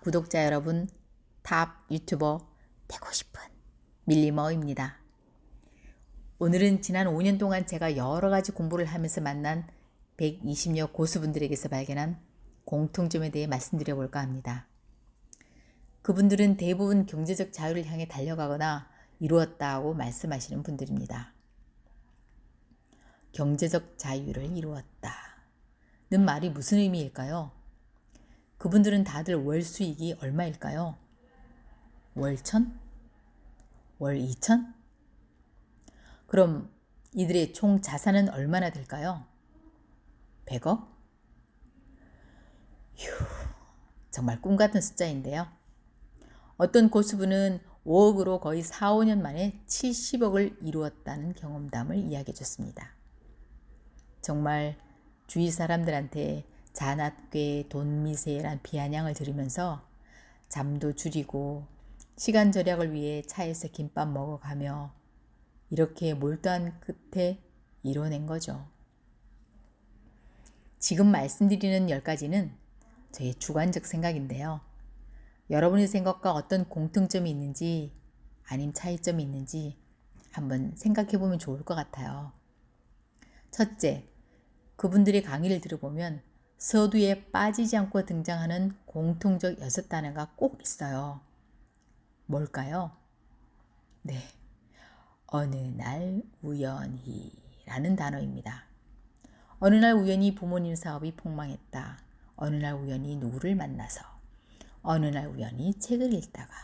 구독자 여러분 탑 유튜버 되고 싶은 밀리머입니다. 오늘은 지난 5년 동안 제가 여러 가지 공부를 하면서 만난 120여 고수분들에게서 발견한 공통점에 대해 말씀드려 볼까 합니다. 그분들은 대부분 경제적 자유를 향해 달려가거나 이루었다고 말씀하시는 분들입니다. 경제적 자유를 이루었다. 는 말이 무슨 의미일까요? 그분들은 다들 월 수익이 얼마일까요? 월 천? 월 이천? 그럼 이들의 총 자산은 얼마나 될까요? 100억? 휴, 정말 꿈 같은 숫자인데요. 어떤 고수분은 5억으로 거의 4, 5년 만에 70억을 이루었다는 경험담을 이야기해 줬습니다. 정말 주위 사람들한테 잔악괴 돈미세란 비아냥을 들으면서 잠도 줄이고 시간 절약을 위해 차에서 김밥 먹어가며 이렇게 몰두한 끝에 이뤄낸 거죠. 지금 말씀드리는 10가지는 저의 주관적 생각인데요. 여러분의 생각과 어떤 공통점이 있는지 아님 차이점이 있는지 한번 생각해 보면 좋을 것 같아요. 첫째, 그분들의 강의를 들어보면 서두에 빠지지 않고 등장하는 공통적 여섯 단어가 꼭 있어요. 뭘까요? 네. 어느 날 우연히 라는 단어입니다. 어느 날 우연히 부모님 사업이 폭망했다. 어느 날 우연히 누구를 만나서. 어느 날 우연히 책을 읽다가.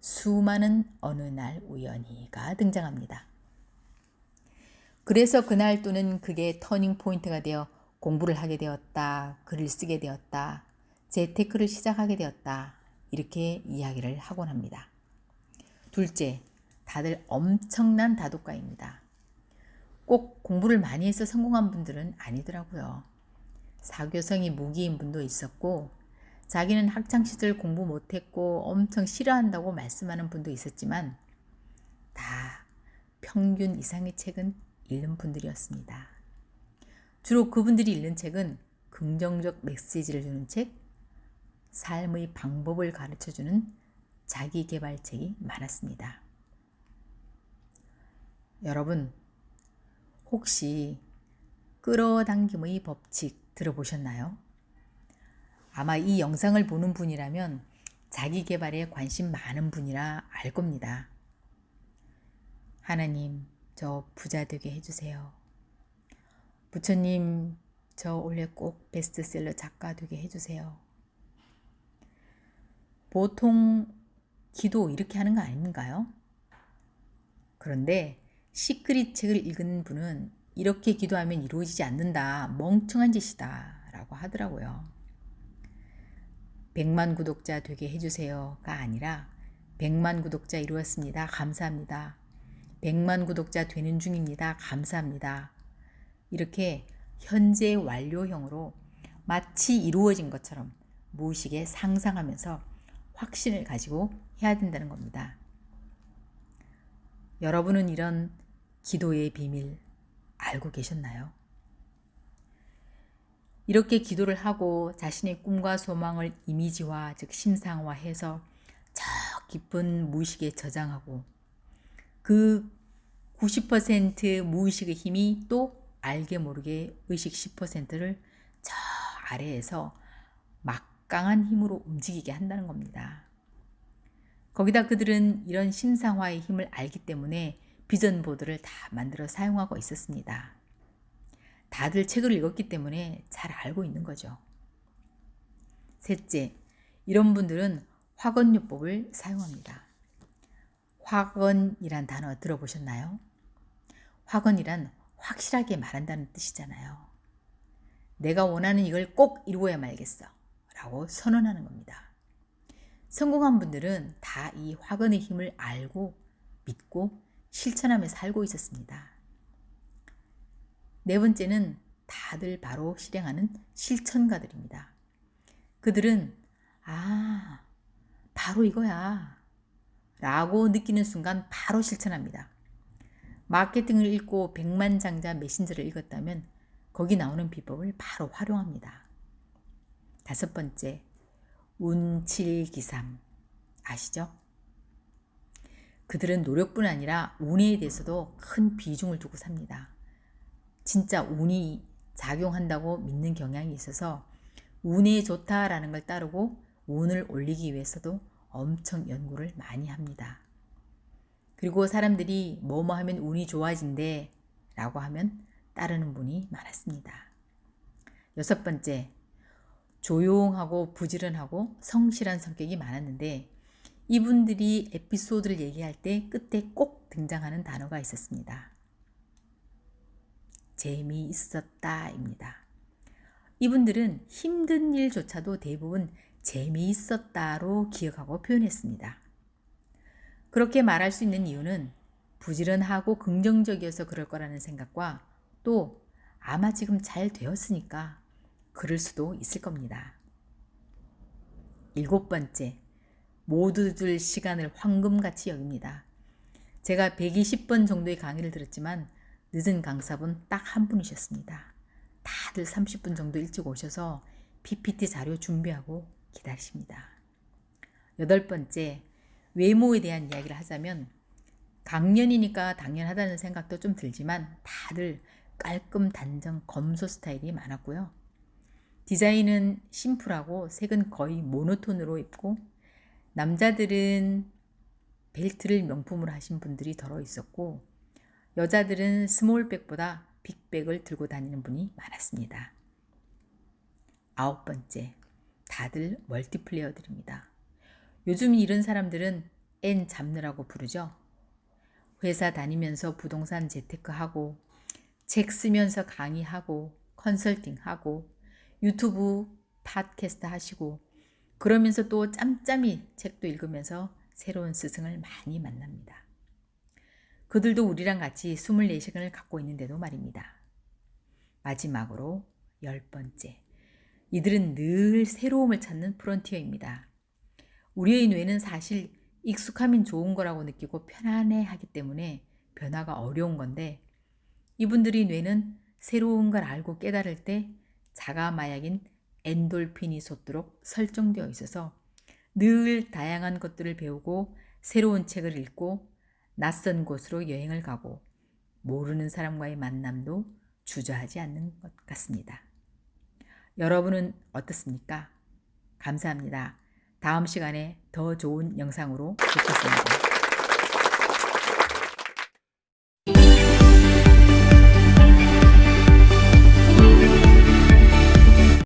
수많은 어느 날 우연히가 등장합니다. 그래서 그날 또는 그게 터닝 포인트가 되어 공부를 하게 되었다. 글을 쓰게 되었다. 재테크를 시작하게 되었다. 이렇게 이야기를 하곤 합니다. 둘째, 다들 엄청난 다독가입니다. 꼭 공부를 많이 해서 성공한 분들은 아니더라고요. 사교성이 무기인 분도 있었고, 자기는 학창시절 공부 못했고 엄청 싫어한다고 말씀하는 분도 있었지만, 다 평균 이상의 책은 읽는 분들이었습니다. 주로 그분들이 읽는 책은 긍정적 메시지를 주는 책, 삶의 방법을 가르쳐 주는 자기 개발 책이 많았습니다. 여러분, 혹시 끌어당김의 법칙 들어보셨나요? 아마 이 영상을 보는 분이라면 자기 개발에 관심 많은 분이라 알 겁니다. 하나님, 저 부자 되게 해주세요. 부처님, 저 올해 꼭 베스트셀러 작가 되게 해주세요. 보통 기도 이렇게 하는 거 아닌가요? 그런데 시크릿 책을 읽은 분은 이렇게 기도하면 이루어지지 않는다. 멍청한 짓이다. 라고 하더라고요. 100만 구독자 되게 해주세요가 아니라 100만 구독자 이루었습니다. 감사합니다. 100만 구독자 되는 중입니다. 감사합니다. 이렇게 현재 완료형으로 마치 이루어진 것처럼 무의식에 상상하면서 확신을 가지고 해야 된다는 겁니다. 여러분은 이런 기도의 비밀 알고 계셨나요? 이렇게 기도를 하고 자신의 꿈과 소망을 이미지화, 즉 심상화해서 저 깊은 무의식에 저장하고 그 90% 무의식의 힘이 또 알게 모르게 의식 10%를 저 아래에서 막강한 힘으로 움직이게 한다는 겁니다. 거기다 그들은 이런 심상화의 힘을 알기 때문에 비전 보드를 다 만들어 사용하고 있었습니다. 다들 책을 읽었기 때문에 잘 알고 있는 거죠. 셋째, 이런 분들은 확언요법을 사용합니다. 확언이란 단어 들어보셨나요? 확언이란 확실하게 말한다는 뜻이잖아요. 내가 원하는 이걸 꼭 이루어야 말겠어. 라고 선언하는 겁니다. 성공한 분들은 다이 확언의 힘을 알고 믿고 실천하며 살고 있었습니다. 네 번째는 다들 바로 실행하는 실천가들입니다. 그들은 아, 바로 이거야. 라고 느끼는 순간 바로 실천합니다. 마케팅을 읽고 백만장자 메신저를 읽었다면 거기 나오는 비법을 바로 활용합니다. 다섯 번째, 운칠기삼 아시죠? 그들은 노력뿐 아니라 운에 대해서도 큰 비중을 두고 삽니다. 진짜 운이 작용한다고 믿는 경향이 있어서 운이 좋다라는 걸 따르고 운을 올리기 위해서도 엄청 연구를 많이 합니다. 그리고 사람들이 뭐뭐 하면 운이 좋아진대 라고 하면 따르는 분이 많았습니다. 여섯 번째, 조용하고 부지런하고 성실한 성격이 많았는데 이분들이 에피소드를 얘기할 때 끝에 꼭 등장하는 단어가 있었습니다. 재미있었다입니다. 이분들은 힘든 일조차도 대부분 재미있었다로 기억하고 표현했습니다. 그렇게 말할 수 있는 이유는 부지런하고 긍정적이어서 그럴 거라는 생각과 또 아마 지금 잘 되었으니까 그럴 수도 있을 겁니다. 일곱 번째, 모두들 시간을 황금같이 여깁니다. 제가 120번 정도의 강의를 들었지만 늦은 강사분 딱 한 분이셨습니다. 다들 30분 정도 일찍 오셔서 PPT 자료 준비하고 기다리십니다. 여덟 번째, 외모에 대한 이야기를 하자면 강연이니까 당연하다는 생각도 좀 들지만 다들 깔끔 단정 검소 스타일이 많았고요. 디자인은 심플하고 색은 거의 모노톤으로 입고 남자들은 벨트를 명품으로 하신 분들이 덜어 있었고 여자들은 스몰백보다 빅백을 들고 다니는 분이 많았습니다. 아홉 번째, 다들 멀티플레이어들입니다. 요즘 이런 사람들은 N 잡느라고 부르죠. 회사 다니면서 부동산 재테크하고 책 쓰면서 강의하고 컨설팅하고 유튜브 팟캐스트 하시고 그러면서 또 짬짬이 책도 읽으면서 새로운 스승을 많이 만납니다. 그들도 우리랑 같이 24시간을 갖고 있는데도 말입니다. 마지막으로 열 번째. 이들은 늘 새로움을 찾는 프론티어입니다. 우리의 뇌는 사실 익숙하면 좋은 거라고 느끼고 편안해 하기 때문에 변화가 어려운 건데 이분들의 뇌는 새로운 걸 알고 깨달을 때 자가 마약인 엔돌핀이 솟도록 설정되어 있어서 늘 다양한 것들을 배우고 새로운 책을 읽고 낯선 곳으로 여행을 가고 모르는 사람과의 만남도 주저하지 않는 것 같습니다. 여러분은 어떻습니까? 감사합니다. 다음 시간에 더 좋은 영상으로 뵙겠습니다.